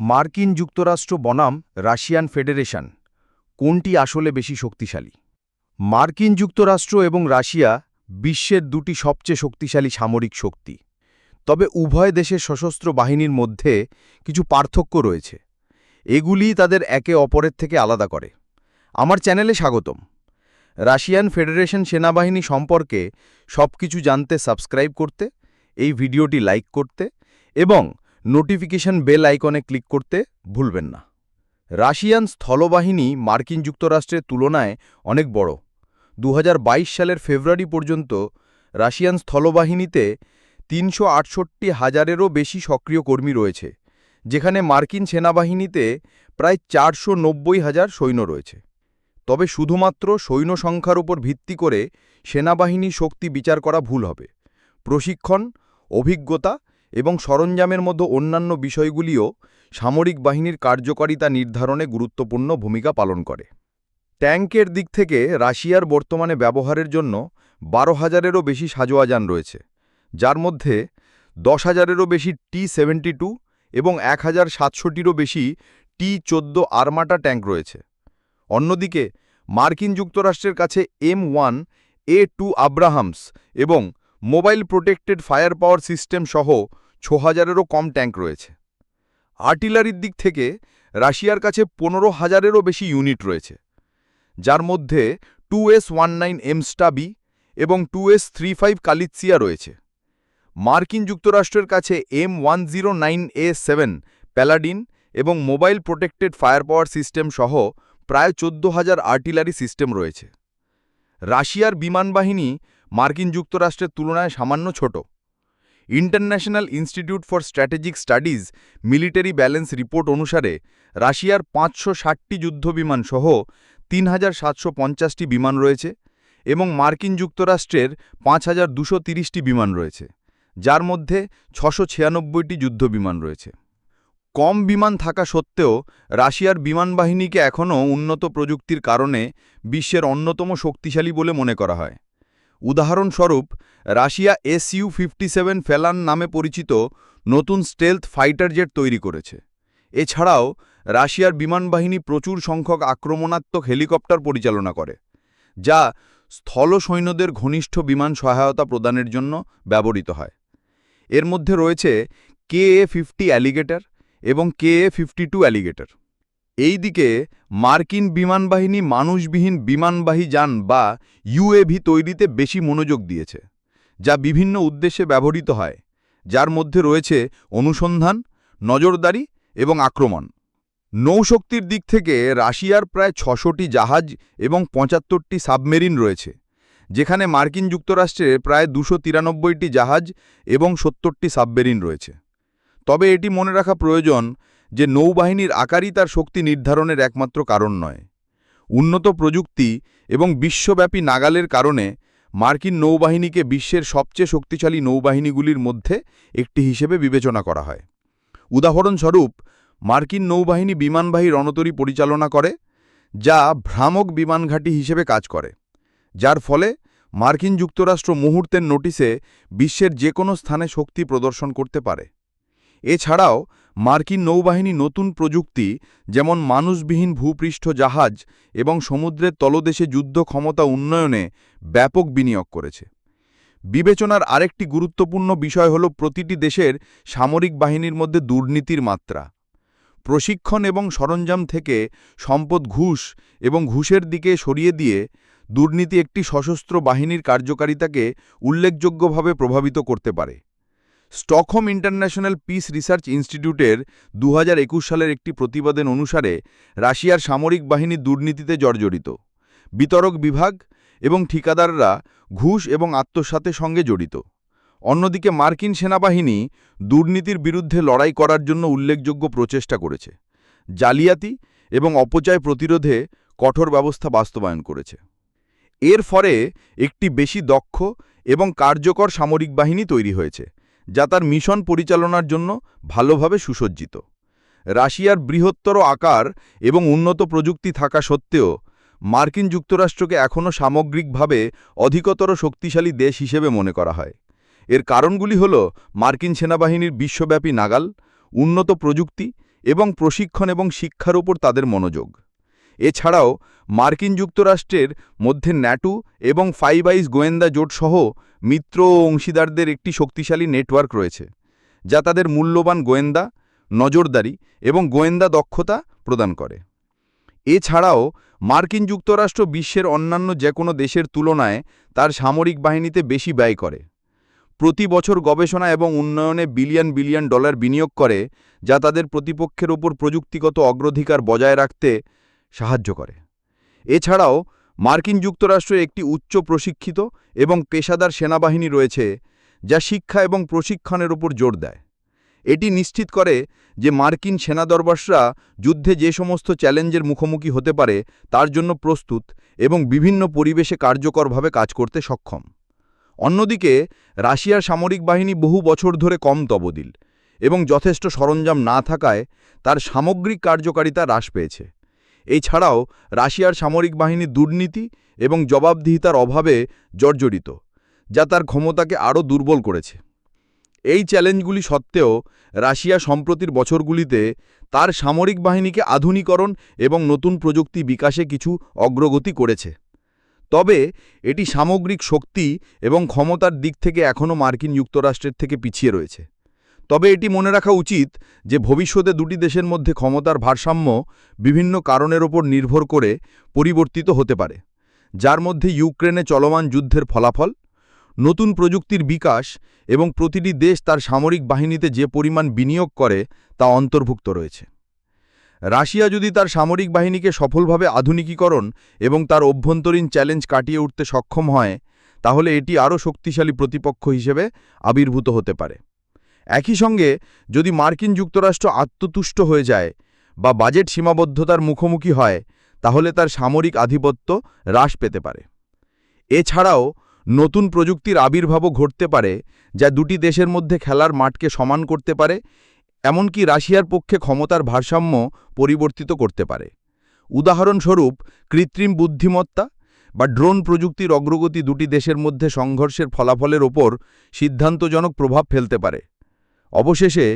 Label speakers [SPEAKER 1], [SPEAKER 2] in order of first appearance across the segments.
[SPEAKER 1] মার্কিন যুক্তরাষ্ট্র বনাম রাশিয়ান ফেডারেশন, কোনটি আসলে বেশি শক্তিশালী? মার্কিন যুক্তরাষ্ট্র এবং রাশিয়া বিশ্বের দুটি সবচেয়ে শক্তিশালী সামরিক শক্তি। তবে উভয় দেশের সশস্ত্র বাহিনীর মধ্যে কিছু পার্থক্য রয়েছে। এগুলি তাদের একে অপরের থেকে আলাদা করে। আমার চ্যানেলে স্বাগতম। রাশিয়ান ফেডারেশন সেনাবাহিনী সম্পর্কে সবকিছু জানতে সাবস্ক্রাইব করতে, এই ভিডিওটি লাইক করতে এবং নোটিফিকেশন বেল আইকনে ক্লিক করতে ভুলবেন না। রাশিয়ান স্থলবাহিনী মার্কিন যুক্তরাষ্ট্রের তুলনায় অনেক বড়। দু হাজার বাইশ সালের ফেব্রুয়ারি পর্যন্ত রাশিয়ান স্থলবাহিনীতে তিনশো আটষট্টি হাজারেরও বেশি সক্রিয় কর্মী রয়েছে, যেখানে মার্কিন সেনাবাহিনীতে প্রায় চারশো হাজার সৈন্য রয়েছে। তবে শুধুমাত্র সৈন্য সংখ্যার উপর ভিত্তি করে সেনাবাহিনী শক্তি বিচার করা ভুল হবে। প্রশিক্ষণ, অভিজ্ঞতা এবং সরঞ্জামের মতো অন্যান্য বিষয়গুলিও সামরিক বাহিনীর কার্যকারিতা নির্ধারণে গুরুত্বপূর্ণ ভূমিকা পালন করে। ট্যাঙ্কের দিক থেকে রাশিয়ার বর্তমানে ব্যবহারের জন্য বারো হাজারেরও বেশি সাজোয়াজান রয়েছে, যার মধ্যে দশ হাজারেরও বেশি টি সেভেন্টি টু এবং এক হাজার সাতশোটিরও বেশি টি চোদ্দ আরমাটা ট্যাঙ্ক রয়েছে। অন্যদিকে মার্কিন যুক্তরাষ্ট্রের কাছে M one, A two Abrams এবং mobile protected fire power system সহ ছ হাজারেরও কম ট্যাঙ্ক রয়েছে। আর্টিলারির দিক থেকে রাশিয়ার কাছে পনেরো হাজারেরও বেশি ইউনিট রয়েছে, যার মধ্যে two S one nine Msta B এবং two S three five Koalitsiya রয়েছে। মার্কিন যুক্তরাষ্ট্রের কাছে M one zero nine A seven Paladin এবং mobile protected fire power system সহ প্রায় চোদ্দ হাজার আর্টিলারি সিস্টেম রয়েছে। রাশিয়ার বিমানবাহিনী মার্কিন যুক্তরাষ্ট্রের তুলনায় সামান্য ছোট। International Institute for Strategic Studies Military Balance report অনুসারে, রাশিয়ার পাঁচশো ষাটটি যুদ্ধবিমান সহ তিন হাজার সাতশো পঞ্চাশটি বিমান রয়েছে এবং মার্কিন যুক্তরাষ্ট্রের পাঁচ হাজার দুশো তিরিশটি বিমান রয়েছে, যার মধ্যে ছশো ছিয়ানব্বইটি যুদ্ধবিমান রয়েছে। কম বিমান থাকা সত্ত্বেও, রাশিয়ার বিমানবাহিনীকে এখনও উন্নত প্রযুক্তির কারণে বিশ্বের অন্যতম শক্তিশালী বলে মনে করা হয়। উদাহরণস্বরূপ, Russia SU fifty seven Felon নামে পরিচিত নতুন স্টেলথ ফাইটার জেট তৈরি করেছে। এছাড়াও, রাশিয়ার বিমানবাহিনী প্রচুর সংখ্যক আক্রমণাত্মক হেলিকপ্টার পরিচালনা করে, যা স্থল সৈন্যদের ঘনিষ্ঠ বিমান সহায়তা প্রদানের জন্য ব্যবহৃত হয়। এর মধ্যে রয়েছে কে এ ফিফটি অ্যালিগেটর এবং K A fifty two alligator. এই দিকে মার্কিন বিমানবাহিনী মানুষবিহীন বিমানবাহী যান বা ইউএভি তৈরিতে বেশি মনোযোগ দিয়েছে, যা বিভিন্ন উদ্দেশ্যে ব্যবহৃত হয়, যার মধ্যে রয়েছে অনুসন্ধান, নজরদারি এবং আক্রমণ। নৌশক্তির দিক থেকে রাশিয়ার প্রায় ছশোটি জাহাজ এবং পঁচাত্তরটি সাবমেরিন রয়েছে, যেখানে মার্কিন যুক্তরাষ্ট্রে প্রায় দুশো তিরানব্বইটি জাহাজ এবং সত্তরটি সাবমেরিন রয়েছে। তবে এটি মনে রাখা প্রয়োজন যে নৌবাহিনীর আকারই তার শক্তি নির্ধারণের একমাত্র কারণ নয়। উন্নত প্রযুক্তি এবং বিশ্বব্যাপী নাগালের কারণে মার্কিন নৌবাহিনীকে বিশ্বের সবচেয়ে শক্তিশালী নৌবাহিনীগুলির মধ্যে একটি হিসেবে বিবেচনা করা হয়। উদাহরণস্বরূপ, মার্কিন নৌবাহিনী বিমানবাহী রণতরী পরিচালনা করে, যা ভ্রামক বিমানঘাঁটি হিসেবে কাজ করে, যার ফলে মার্কিন যুক্তরাষ্ট্র মুহূর্তের নোটিসে বিশ্বের যে কোনো স্থানে শক্তি প্রদর্শন করতে পারে। এছাড়াও মার্কিন নৌবাহিনী নতুন প্রযুক্তি, যেমন মানুষবিহীন ভূপৃষ্ঠ জাহাজ এবং সমুদ্রের তলদেশে যুদ্ধ ক্ষমতা উন্নয়নে ব্যাপক বিনিয়োগ করেছে। বিবেচনার আরেকটি গুরুত্বপূর্ণ বিষয় হল প্রতিটি দেশের সামরিক বাহিনীর মধ্যে দুর্নীতির মাত্রা। প্রশিক্ষণ এবং সরঞ্জাম থেকে সম্পদ ঘুষ এবং ঘুষের দিকে সরিয়ে দিয়ে দুর্নীতি একটি সশস্ত্র বাহিনীর কার্যকারিতাকে উল্লেখযোগ্যভাবে প্রভাবিত করতে পারে। স্টকহোম ইন্টারন্যাশনাল পিস রিসার্চ ইনস্টিটিউটের দু হাজার একুশ সালের একটি প্রতিবেদন অনুসারে রাশিয়ার সামরিক বাহিনী দুর্নীতিতে জর্জরিত। বিতরক বিভাগ এবং ঠিকাদাররা ঘুষ এবং আত্মসাতের সঙ্গে জড়িত। অন্যদিকে মার্কিন সেনাবাহিনী দুর্নীতির বিরুদ্ধে লড়াই করার জন্য উল্লেখযোগ্য প্রচেষ্টা করেছে। জালিয়াতি এবং অপচয় প্রতিরোধে কঠোর ব্যবস্থা বাস্তবায়ন করেছে। এর ফলে একটি বেশি দক্ষ এবং কার্যকর সামরিক বাহিনী তৈরি হয়েছে। যা তার মিশন পরিচালনার জন্য ভালোভাবে সুসজ্জিত। রাশিয়ার বৃহত্তর আকার এবং উন্নত প্রযুক্তি থাকা সত্ত্বেও, মার্কিন যুক্তরাষ্ট্রকে এখনও সামগ্রিকভাবে অধিকতর শক্তিশালী দেশ হিসেবে মনে করা হয়। এর কারণগুলি হল মার্কিন সেনাবাহিনীর বিশ্বব্যাপী নাগাল, উন্নত প্রযুক্তি
[SPEAKER 2] এবং প্রশিক্ষণ এবং শিক্ষার উপর তাদের মনোযোগ। এছাড়াও, মার্কিন যুক্তরাষ্ট্রের মধ্যে ন্যাটো এবং ফাইভ আইস গোয়েন্দা জোটসহ মিত্র ও অংশীদারদের একটি শক্তিশালী নেটওয়ার্ক রয়েছে, যা তাদের মূল্যবান গোয়েন্দা, নজরদারি এবং গোয়েন্দা দক্ষতা প্রদান করে। এছাড়াও, মার্কিন যুক্তরাষ্ট্র বিশ্বের অন্যান্য যে কোনো দেশের তুলনায় তার সামরিক বাহিনীতে বেশি ব্যয় করে। প্রতি বছর গবেষণা এবং উন্নয়নে বিলিয়ন বিলিয়ন ডলার বিনিয়োগ করে, যা তাদের প্রতিপক্ষের ওপর প্রযুক্তিগত অগ্রাধিকার বজায় রাখতে সাহায্য করে। এছাড়াও মার্কিন যুক্তরাষ্ট্রে একটি উচ্চ প্রশিক্ষিত এবং পেশাদার সেনাবাহিনী রয়েছে, যা শিক্ষা এবং প্রশিক্ষণের উপর জোর দেয়। এটি নিশ্চিত করে যে মার্কিন সেনাদরবাসরা যুদ্ধে যে সমস্ত চ্যালেঞ্জের মুখোমুখি হতে পারে, তার জন্য প্রস্তুত এবং বিভিন্ন পরিবেশে কার্যকরভাবে কাজ করতে সক্ষম। অন্যদিকে, রাশিয়ার সামরিক বাহিনী বহু বছর ধরে কম তবদিল এবং যথেষ্ট সরঞ্জাম না থাকায় তার সামগ্রিক কার্যকারিতা হ্রাস পেয়েছে। এছাড়াও রাশিয়ার সামরিক বাহিনী দুর্নীতি এবং জবাবদিহিতার অভাবে জর্জরিত, যা তার ক্ষমতাকে আরও দুর্বল করেছে। এই চ্যালেঞ্জগুলি সত্ত্বেও রাশিয়া সম্প্রতির বছরগুলিতে তার সামরিক বাহিনীকে আধুনিকরণ এবং নতুন প্রযুক্তি বিকাশে কিছু অগ্রগতি করেছে। তবে এটি সামগ্রিক শক্তি এবং ক্ষমতার দিক থেকে এখনও মার্কিন যুক্তরাষ্ট্রের থেকে পিছিয়ে রয়েছে। তবে এটি মনে রাখা উচিত যে ভবিষ্যতে দুটি দেশের মধ্যে ক্ষমতার ভারসাম্য বিভিন্ন কারণের ওপর নির্ভর করে পরিবর্তিত হতে পারে, যার মধ্যে ইউক্রেনে চলমান যুদ্ধের ফলাফল, নতুন প্রযুক্তির বিকাশ এবং প্রতিটি দেশ তার সামরিক বাহিনীতে যে পরিমাণ বিনিয়োগ করে তা অন্তর্ভুক্ত রয়েছে। রাশিয়া যদি তার সামরিক বাহিনীকে সফলভাবে আধুনিকীকরণ এবং তার অভ্যন্তরীণ চ্যালেঞ্জ কাটিয়ে উঠতে সক্ষম হয়, তাহলে এটি আরও শক্তিশালী প্রতিপক্ষ হিসেবে আবির্ভূত হতে পারে। একই সঙ্গে যদি মার্কিন যুক্তরাষ্ট্র আত্মতুষ্ট হয়ে যায় বা বাজেট সীমাবদ্ধতার মুখোমুখি হয়, তাহলে তার সামরিক আধিপত্য হ্রাস পেতে পারে। এছাড়াও নতুন প্রযুক্তির আবির্ভাবও ঘটতে পারে, যা দুটি দেশের মধ্যে খেলার মাঠকে সমান করতে পারে, এমনকি রাশিয়ার পক্ষে ক্ষমতার ভারসাম্য পরিবর্তিত করতে পারে। উদাহরণস্বরূপ, কৃত্রিম বুদ্ধিমত্তা বা ড্রোন প্রযুক্তির অগ্রগতি দুটি দেশের মধ্যে সংঘর্ষের ফলাফলের ওপর সিদ্ধান্তজনক প্রভাব ফেলতে পারে। অবশেষে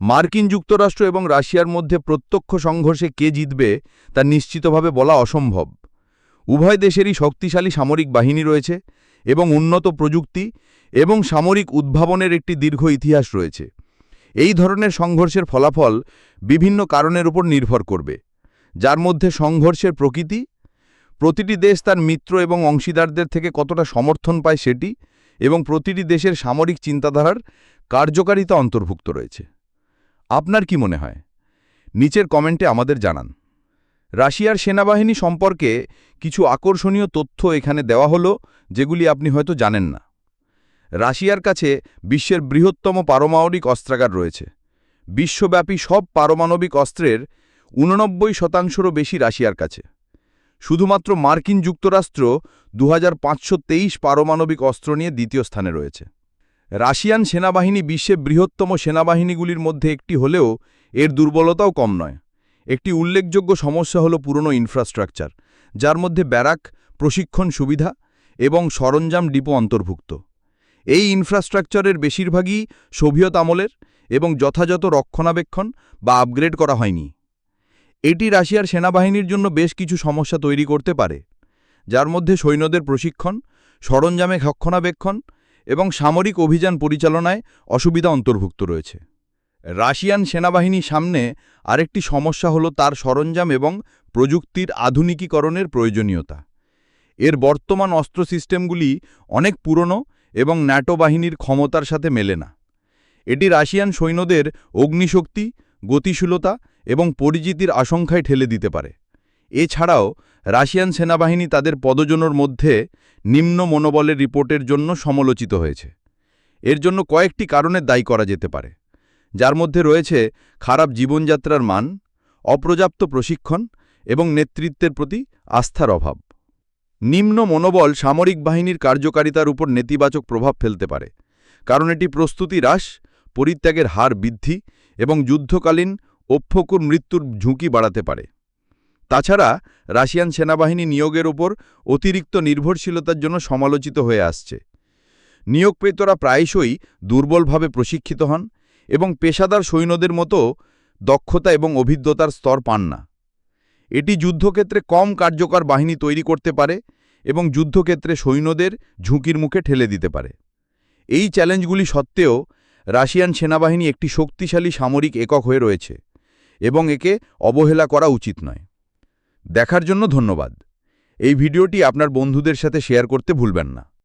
[SPEAKER 2] মার্কিন যুক্তরাষ্ট্র এবং রাশিয়ার মধ্যে প্রত্যক্ষ সংঘর্ষে কে জিতবে তা নিশ্চিতভাবে বলা অসম্ভব। উভয় দেশেরই শক্তিশালী সামরিক বাহিনী রয়েছে এবং উন্নত প্রযুক্তি এবং সামরিক উদ্ভাবনের একটি দীর্ঘ ইতিহাস রয়েছে। এই ধরনের সংঘর্ষের ফলাফল বিভিন্ন কারণের উপর নির্ভর করবে। যার মধ্যে সংঘর্ষের প্রকৃতি, প্রতিটি দেশ তার মিত্র এবং অংশীদারদের থেকে কতটা সমর্থন পায় সেটি, এবং প্রতিটি দেশের সামরিক চিন্তাধারার কার্যকারিতা অন্তর্ভুক্ত রয়েছে। আপনার কি মনে হয়? নিচের কমেন্টে আমাদের জানান। রাশিয়ার সেনাবাহিনী সম্পর্কে কিছু আকর্ষণীয় তথ্য এখানে দেওয়া হলো, যেগুলি আপনি হয়তো জানেন না। রাশিয়ার কাছে বিশ্বের বৃহত্তম পারমাণবিক অস্ত্রাগার রয়েছে। বিশ্বব্যাপী সব পারমাণবিক অস্ত্রের উননব্বই শতাংশেরও বেশি রাশিয়ার কাছে। শুধুমাত্র মার্কিন যুক্তরাষ্ট্র দু হাজার পাঁচশো তেইশ পারমাণবিক অস্ত্র নিয়ে দ্বিতীয় স্থানে রয়েছে। রাশিয়ান সেনাবাহিনী বিশ্বে বৃহত্তম সেনাবাহিনীগুলির মধ্যে একটি হলেও এর দুর্বলতাও কম নয়। একটি উল্লেখযোগ্য সমস্যা হল পুরনো ইনফ্রাস্ট্রাকচার, যার মধ্যে ব্যারাক, প্রশিক্ষণ সুবিধা এবং সরঞ্জাম ডিপো অন্তর্ভুক্ত। এই ইনফ্রাস্ট্রাকচারের বেশিরভাগই সোভিয়ত আমলের এবং যথাযথ রক্ষণাবেক্ষণ বা আপগ্রেড করা হয়নি। এটি রাশিয়ার সেনাবাহিনীর জন্য বেশ কিছু সমস্যা তৈরি করতে পারে, যার মধ্যে সৈন্যদের প্রশিক্ষণ, সরঞ্জামে রক্ষণাবেক্ষণ এবং সামরিক অভিযান পরিচালনায় অসুবিধা অন্তর্ভুক্ত রয়েছে। রাশিয়ান সেনাবাহিনীর সামনে আরেকটি সমস্যা হল তার সরঞ্জাম এবং প্রযুক্তির আধুনিকীকরণের প্রয়োজনীয়তা। এর বর্তমান অস্ত্র সিস্টেমগুলি অনেক পুরনো এবং ন্যাটো বাহিনীর ক্ষমতার সাথে মেলে না। এটি রাশিয়ান সৈন্যদের অগ্নিশক্তি, গতিশীলতা এবং পরিচিতির আশঙ্কায় ঠেলে দিতে পারে। এছাড়াও রাশিয়ান সেনাবাহিনী তাদের পদজনের মধ্যে নিম্ন মনোবলের রিপোর্টের জন্য সমালোচিত হয়েছে। এর জন্য কয়েকটি কারণে দায়ী করা যেতে পারে। যার মধ্যে রয়েছে খারাপ জীবনযাত্রার মান, অপর্যাপ্ত প্রশিক্ষণ এবং নেতৃত্বের প্রতি আস্থার অভাব। নিম্ন মনোবল সামরিক বাহিনীর কার্যকারিতার উপর নেতিবাচক প্রভাব ফেলতে পারে, কারণ এটি প্রস্তুতি হ্রাস, পরিত্যাগের হার বৃদ্ধি এবং যুদ্ধকালীন অভ্যকুর মৃত্যুর ঝুঁকি বাড়াতে পারে। তাছাড়া রাশিয়ান সেনাবাহিনী নিয়োগের ওপর অতিরিক্ত নির্ভরশীলতার জন্য সমালোচিত হয়ে আসছে। নিয়োগপেতরা প্রায়শই দুর্বলভাবে প্রশিক্ষিত হন এবং পেশাদার সৈন্যদের মতো দক্ষতা এবং অভিজ্ঞতার স্তর পান না। এটি যুদ্ধক্ষেত্রে কম কার্যকর বাহিনী তৈরি করতে পারে এবং যুদ্ধক্ষেত্রে সৈন্যদের ঝুঁকির মুখে ঠেলে দিতে পারে। এই চ্যালেঞ্জগুলি সত্ত্বেও রাশিয়ান সেনাবাহিনী একটি শক্তিশালী সামরিক একক হয়ে রয়েছে এবং একে অবহেলা করা উচিত নয়। দেখার জন্য ধন্যবাদ। এই ভিডিওটি আপনার বন্ধুদের সাথে শেয়ার করতে ভুলবেন না।